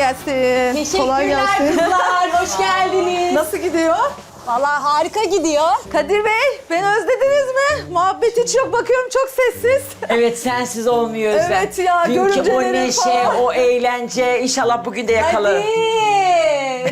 gelsin. Kolay Teşekkürler gelsin. kızlar, hoş geldiniz. Nasıl gidiyor? Vallahi harika gidiyor. Kadir Bey, beni özlediniz mi? Muhabbet hiç yok. Bakıyorum çok sessiz. Evet sensiz olmuyor Özlem. Evet ya, Dünkü o görüntülerim neşe, falan. o eğlence inşallah bugün de yakalarım. Kadir.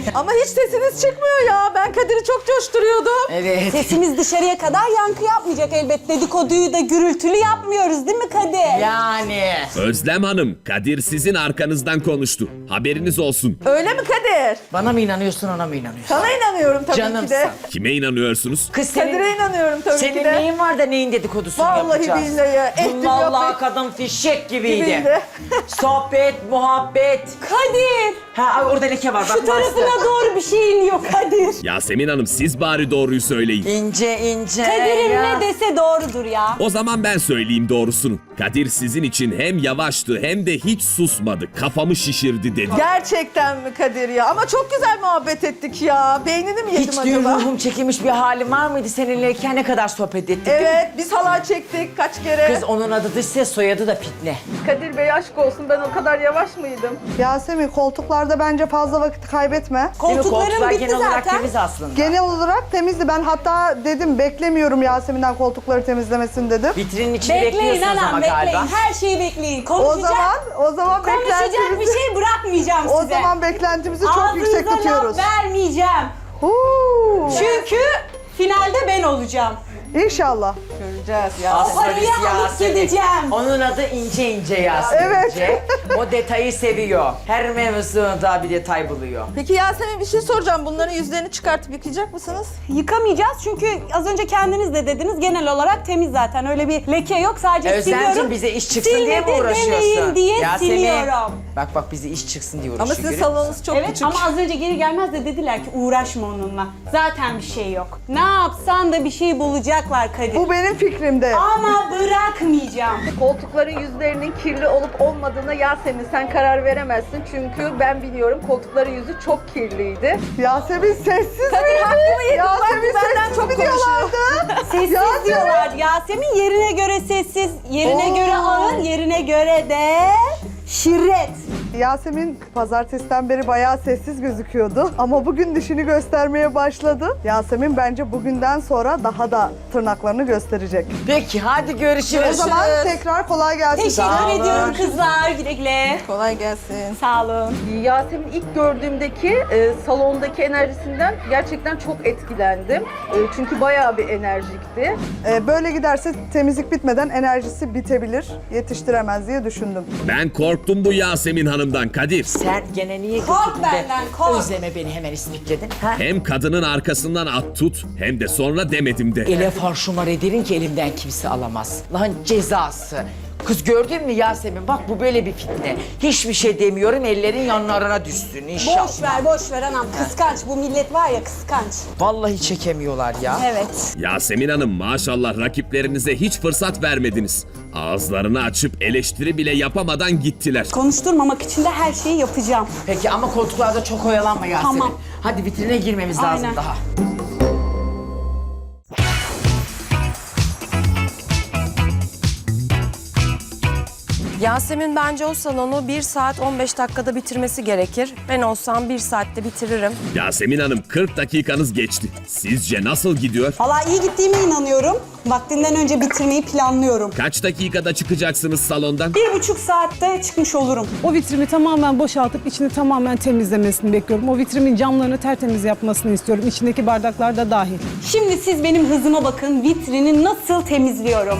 Ama hiç sesiniz çıkmıyor ya. Ben Kadir'i çok coşturuyordum. Evet. Sesimiz dışarıya kadar yankı yapmayacak elbet. Dedikoduyu da gürültülü yapmıyoruz değil mi Kadir? Yani. Özlem Hanım, Kadir sizin arkanızdan konuştu. Haberiniz olsun. Öyle mi Kadir? Bana mı inanıyorsun ona mı inanıyorsun? Sana inanıyorum tabii ki Canımsın. de. Kime inanıyorsunuz? Kız senin, Kadir'e inanıyorum tabii senin ki de. neyin var da neyin dedikodusunu Vallahi yapacağız? billahi, ettim Vallahi yapayım. kadın fişek gibiydi. Gibiydi. Sohbet, muhabbet. Kadir. Ha ay, orada leke var bak Şu tarafına bastı. doğru bir şey iniyor Kadir. Yasemin Hanım siz bari doğruyu söyleyin. İnce ince. Kadir'in ya. ne dese doğrudur ya. O zaman ben söyleyeyim doğrusunu. Kadir sizin için hem yavaştı hem de hiç susmadı. Kafamı şişirdi dedi. Gerçekten mi Kadir ya? Ama çok güzel muhabbet ettik ya. Beynini mi yedim Hiç diyor acaba? ruhum çekilmiş bir halim var mıydı seninleyken ne kadar sohbet ettik değil mi? Evet, biz halay çektik kaç kere. Kız onun adı dış ses soyadı da Fitne. Kadir Bey aşk olsun ben o kadar yavaş mıydım? Yasemin koltuklarda bence fazla vakit kaybetme. Değil mi? Koltukların Koltuklar bitti genel olarak zaten. temiz aslında. Genel olarak temizdi. Ben hatta dedim beklemiyorum Yasemin'den koltukları temizlemesini dedim. Vitrinin içini Bekleyin bekliyorsunuz anam ama bekleyin. galiba. Her şeyi bekleyin. O Konuşacak, zaman o zaman konuşacak bir beklentimizi şey bırakmayacağım o size. zaman beklentimizi çok Ağzınıza yüksek laf tutuyoruz. vermeyeceğim. Huu. Çünkü finalde ben olacağım. İnşallah. Göreceğiz ya. Parayı alıp Yasemin. gideceğim. Onun adı ince ince Yasemin. Evet. İnce. O detayı seviyor. Her mevzunda bir detay buluyor. Peki Yasemin bir şey soracağım. Bunların yüzlerini çıkartıp yıkayacak mısınız? Yıkamayacağız çünkü az önce kendiniz de dediniz genel olarak temiz zaten. Öyle bir leke yok sadece Özlemciğim siliyorum. bize iş çıksın diye mi Silmedi uğraşıyorsun? demeyin diye Yasemin. siliyorum. Bak bak bize iş çıksın diye Ama uğraşıyor. sizin görüyor musun? salonunuz çok evet küçük. ama az önce geri gelmez de dediler ki uğraşma onunla. Zaten bir şey yok. Ne yapsan da bir şey bulacaklar Kadir. Bu benim fikrimde. Ama bırakmayacağım. Koltukların yüzlerinin kirli olup olmadığına Yasemin sen karar veremezsin. Çünkü ben biliyorum koltukların yüzü çok kirliydi. Yasemin sessiz Kadir miydi? hakkımı yedim. Bak Yasemin benden sessiz çok mi konuşuyor. diyorlardı? Sessiz Yasemin. diyorlar. Yasemin yerine göre sessiz, yerine Oo. göre ağır, yerine göre de şirret. Yasemin pazartesiden beri bayağı sessiz gözüküyordu. Ama bugün dişini göstermeye başladı. Yasemin bence bugünden sonra daha da tırnaklarını gösterecek. Peki hadi görüşürüz. O zaman tekrar kolay gelsin. Teşekkür ediyorum kızlar. Güle güle. Kolay gelsin. Sağ olun. Yasemin ilk gördüğümdeki e, salondaki enerjisinden gerçekten çok etkilendim. E, çünkü bayağı bir enerjikti. Ee, böyle giderse temizlik bitmeden enerjisi bitebilir. Yetiştiremez diye düşündüm. Ben korktum bu Yasemin Hanım'dan Kadir. Sen gene niye Kork götürdün de benden, kork. Özleme beni hemen ismitledin. Ha? Hem kadının arkasından at tut hem de sonra demedim de. Ele farşumar ederin ki elimden kimse alamaz. Lan cezası. Kız gördün mü Yasemin? Bak bu böyle bir fitne. Hiçbir şey demiyorum ellerin yanlarına düşsün inşallah. Boş ver, boş ver anam. Kıskanç. Bu millet var ya kıskanç. Vallahi çekemiyorlar ya. Evet. Yasemin Hanım maşallah rakiplerinize hiç fırsat vermediniz. Ağızlarını açıp eleştiri bile yapamadan gittiler. Konuşturmamak için de her şeyi yapacağım. Peki ama koltuklarda çok oyalanma Yasemin. Tamam. Hadi vitrine girmemiz lazım Aynen. daha. Yasemin bence o salonu 1 saat 15 dakikada bitirmesi gerekir. Ben olsam 1 saatte bitiririm. Yasemin Hanım 40 dakikanız geçti. Sizce nasıl gidiyor? Valla iyi gittiğime inanıyorum. Vaktinden önce bitirmeyi planlıyorum. Kaç dakikada çıkacaksınız salondan? Bir buçuk saatte çıkmış olurum. O vitrimi tamamen boşaltıp içini tamamen temizlemesini bekliyorum. O vitrimin camlarını tertemiz yapmasını istiyorum. İçindeki bardaklar da dahil. Şimdi siz benim hızıma bakın. Vitrini nasıl temizliyorum.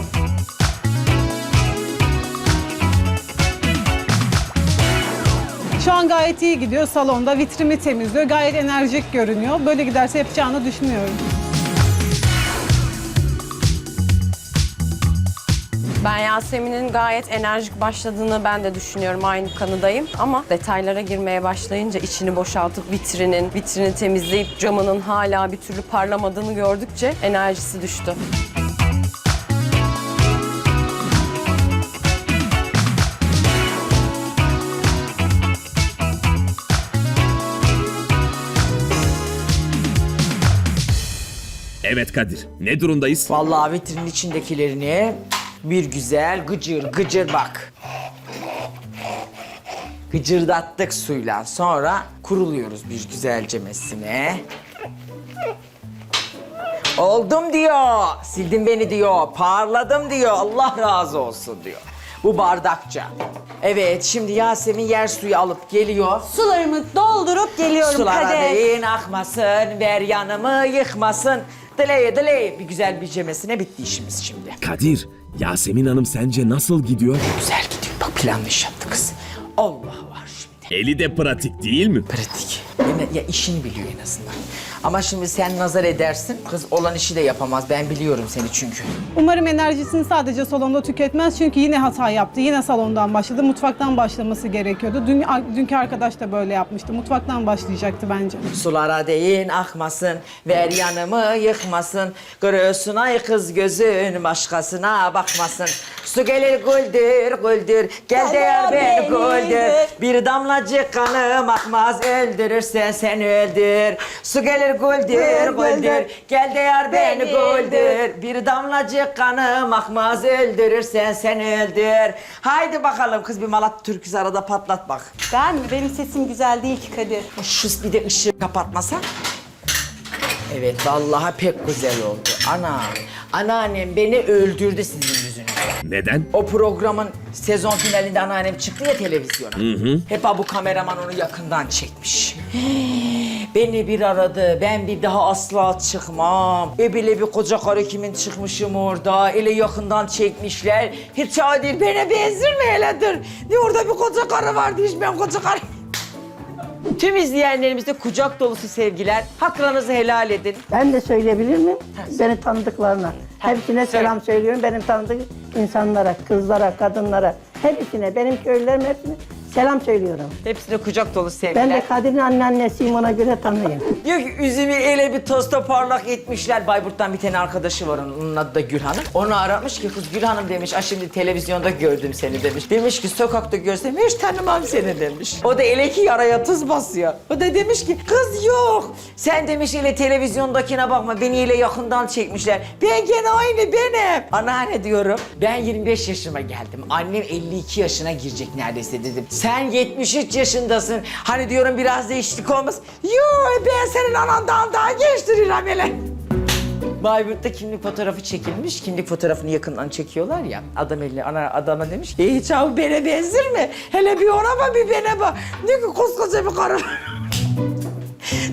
Şu an gayet iyi gidiyor salonda. Vitrimi temizliyor. Gayet enerjik görünüyor. Böyle giderse yapacağını düşünüyorum. Ben Yasemin'in gayet enerjik başladığını ben de düşünüyorum. Aynı kanıdayım. Ama detaylara girmeye başlayınca içini boşaltıp vitrinin, vitrini temizleyip camının hala bir türlü parlamadığını gördükçe enerjisi düştü. Evet Kadir. Ne durumdayız? Vallahi vitrinin içindekilerini bir güzel gıcır gıcır bak. Hıcırdattık suyla. Sonra kuruluyoruz bir güzelce mesine. Oldum diyor. Sildin beni diyor. Parladım diyor. Allah razı olsun diyor. Bu bardakça. Evet şimdi Yasemin yer suyu alıp geliyor. Sularımı doldurup geliyorum Sulara Kader. değin akmasın, ver yanımı yıkmasın. Dileye dileye bir güzel bir bitti işimiz şimdi. Kadir, Yasemin Hanım sence nasıl gidiyor? Güzel gidiyor. Bak planlı iş yaptı kız. Allah var şimdi. Eli de pratik değil mi? Pratik. Mi? Ya işini biliyor en azından. Ama şimdi sen nazar edersin. Kız olan işi de yapamaz. Ben biliyorum seni çünkü. Umarım enerjisini sadece salonda tüketmez çünkü yine hata yaptı. Yine salondan başladı. Mutfaktan başlaması gerekiyordu. Dün, dünkü arkadaş da böyle yapmıştı. Mutfaktan başlayacaktı bence. Sulara değin akmasın, ver yanımı yıkmasın. Görüyorsun ay kız gözün başkasına bakmasın. Su gelir güldür güldür, gel de yar beni güldür. Bir damlacık kanım akmaz, öldürürsen sen öldür. Su gelir güldür güldür, gel de yar beni güldür. Bir damlacık kanım akmaz, öldürürsen sen öldür. Haydi bakalım kız bir Malatya türküsü arada patlat bak. Ben mi? Benim sesim güzel değil ki Kadir. Şu bir de ışığı kapatmasa. Evet vallahi pek güzel oldu. Ana, anneannem beni öldürdü sizin. Neden? O programın sezon finalinde anneannem çıktı ya televizyona. Hep bu kameraman onu yakından çekmiş. Beni bir aradı, ben bir daha asla çıkmam. E bile bir koca karı kimin çıkmışım orada, ele yakından çekmişler. Hiç adil bana benzirme heledir. Ne orada bir koca karı vardı, hiç ben koca karı... Tüm izleyenlerimize kucak dolusu sevgiler. Haklarınızı helal edin. Ben de söyleyebilir miyim? Beni tanıdıklarına. Hepsine selam söylüyorum. Benim tanıdık insanlara, kızlara, kadınlara. Hepsine, benim köylülerim hepsine selam söylüyorum. Hepsine kucak dolu sevgiler. Ben de Kadir'in anneannesiyim ona göre tanıyayım. Diyor ki üzümü ele bir tosta parlak etmişler. Bayburt'tan bir tane arkadaşı var onun, onun adı da Gül Hanım. Onu aramış ki kız Gül Hanım demiş. "Aa, şimdi televizyonda gördüm seni demiş. Demiş ki sokakta görsem hiç tanımam seni demiş. O da ele ki yaraya tuz basıyor. O da demiş ki kız yok. Sen demiş ele televizyondakine bakma beni ile yakından çekmişler. Ben gene aynı benim. Anneanne diyorum ben 25 yaşıma geldim. Annem 52 yaşına girecek neredeyse dedim. Sen 73 yaşındasın. Hani diyorum biraz değişiklik olmaz. Yo ben senin anandan daha genç duruyorum hele. Bayburt'ta kimlik fotoğrafı çekilmiş. Kimlik fotoğrafını yakından çekiyorlar ya. Adam eli ana adama demiş ki "E, hiç abi bana benzer mi? Hele bir ona bak bir bana bak. Diyor ki koskoca bir karı.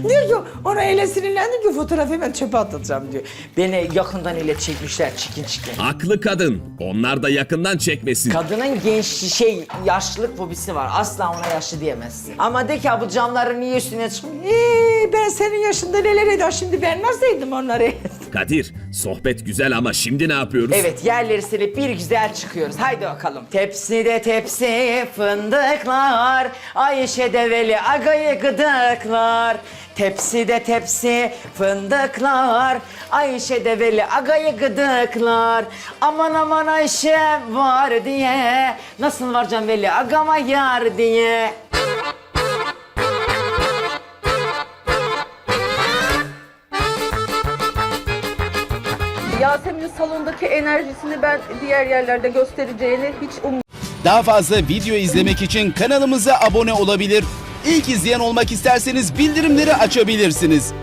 Diyor ki ona öyle sinirlendim ki fotoğrafı hemen çöpe atacağım diyor. Beni yakından ile çekmişler çikin çikin. Haklı kadın. Onlar da yakından çekmesin. Kadının genç şey yaşlılık fobisi var. Asla ona yaşlı diyemezsin. Ama de ki "Ha, bu camların niye üstüne çıkmış? Ee, ben senin yaşında neler ediyorum şimdi ben nasılydım onları? Kadir, sohbet güzel ama şimdi ne yapıyoruz? evet yerleri silip bir güzel çıkıyoruz. Haydi bakalım. Tepside tepsi fındıklar. Ayşe develi agayı gıdıklar. Tepside tepsi fındıklar. Ayşe develi agayı gıdıklar. Aman aman Ayşe var diye. Nasıl var can veli agama yar diye. Salondaki enerjisini ben diğer yerlerde göstereceğini hiç um Daha fazla video izlemek için kanalımıza abone olabilir. İlk izleyen olmak isterseniz bildirimleri açabilirsiniz.